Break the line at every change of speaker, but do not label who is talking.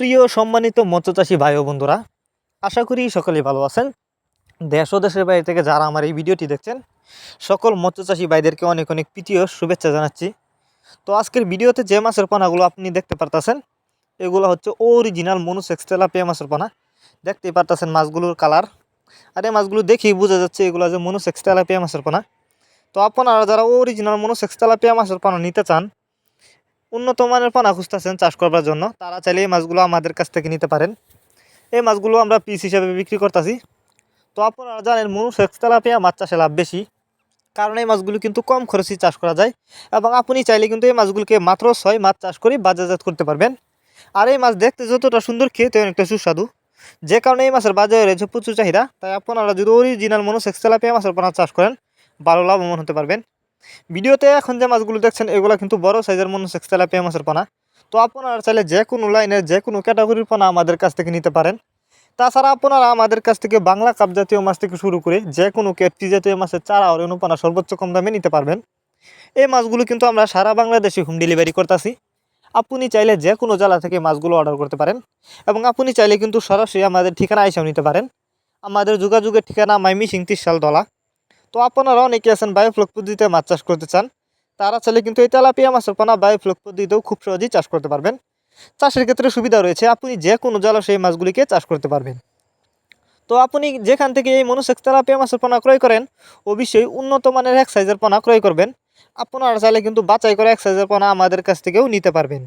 সুপ্রিয় সম্মানিত মৎস্যচাষী ভাই ও বন্ধুরা, আশা করি সকলেই ভালো আছেন। দেশ ও দেশের বাইরে থেকে যারা আমার এই ভিডিওটি দেখছেন, সকল মৎস্যচাষী ভাইদেরকে অনেক অনেক প্রীতীয় শুভেচ্ছা জানাচ্ছি। তো আজকের ভিডিওতে যে মাছের পানাগুলো আপনি দেখতে পারতেছেন, এগুলো হচ্ছে অরিজিনাল মনুসেক্স তেলাপিয়া মাছের পানা। দেখতেই পারতেছেন মাছগুলোর কালার আর এই মাছগুলো দেখেই বোঝা যাচ্ছে এগুলো যে মনুসেক্স তেলাপিয়া মাছের পানা। তো আপনারা যারা অরিজিনাল মনুসেক্স তেলাপিয়া মাছের পানা নিতে চান উন্নত মানের পানা খুঁজতেছেন চাষ করবার জন্য। তারা চাইলে এই মাছগুলো আমাদের কাছ থেকে নিতে পারেন। এই মাছগুলো আমরা পিস হিসাবে বিক্রি করতেছি। তো আপনারা জানেন মনুসেক্স তেলাপিয়া মাছ চাষে লাভ বেশি। কারণ এই মাছগুলো কিন্তু কম খরচে চাষ করা যায় এবং আপনি চাইলে কিন্তু এই মাছগুলোকে মাত্র ছয় মাছ চাষ করে বাজারজাত করতে পারবেন। আর এই মাছ দেখতে যতটা সুন্দর, খেতে একটা সুস্বাদু। যে কারণে এই মাছের বাজারে রয়েছে প্রচুর চাহিদা। তাই আপনারা যদি অরিজিনাল মনুসেক্স তেলাপিয়া মাছের পোনা চাষ করেন, ভালো লাভবান হতে পারবেন। ভিডিওতে এখন যে মাছগুলো দেখছেন, এগুলো কিন্তু বড় সাইজের মনুসেক্স তেলাপিয়া মাছের পোনা। তো আপনারা চাইলে যে কোনো লাইনের যে কোনো ক্যাটাগরির পোনা আমাদের কাছ থেকে নিতে পারেন। তাছাড়া আপনারা আমাদের কাছ থেকে বাংলা কাপ জাতীয় মাছ থেকে শুরু করে যে কোনো কেটটি জাতীয় মাছের চারা আর অনুপানা সর্বোচ্চ কম দামে নিতে পারবেন। এই মাছগুলো কিন্তু আমরা সারা বাংলাদেশে হোম ডেলিভারি করতেছি। আপনি চাইলে যে কোনো জেলা থেকে মাছগুলো অর্ডার করতে পারেন এবং আপনি চাইলে কিন্তু সরাসরি আমাদের ঠিকানা এসেও নিতে পারেন। আমাদের যোগাযোগের ঠিকানা মাইমি সিং তিরশাল দলা। তো আপনারা অনেকে আছেন বায়োফ্লক পদ্ধতিতে মাছ চাষ করতে চান, তারা চাইলে কিন্তু এই তেলাপিয়া মাছের পোনা বায়োফ্লক পদ্ধতিতেও খুব সহজেই চাষ করতে পারবেন। চাষের ক্ষেত্রে সুবিধা রয়েছে, আপনি যে কোনো জলাশয়ে মাছগুলিকে চাষ করতে পারবেন। তো আপনি যেখান থেকে এই মনুসেক্স তেলাপিয়া মাছের পোনা ক্রয় করেন, অবশ্যই উন্নত মানের এক সাইজের পোনা ক্রয় করবেন। আপনারা চাইলে কিন্তু বাছাই করে এক সাইজের পোনা আমাদের কাছ থেকেও নিতে পারবেন।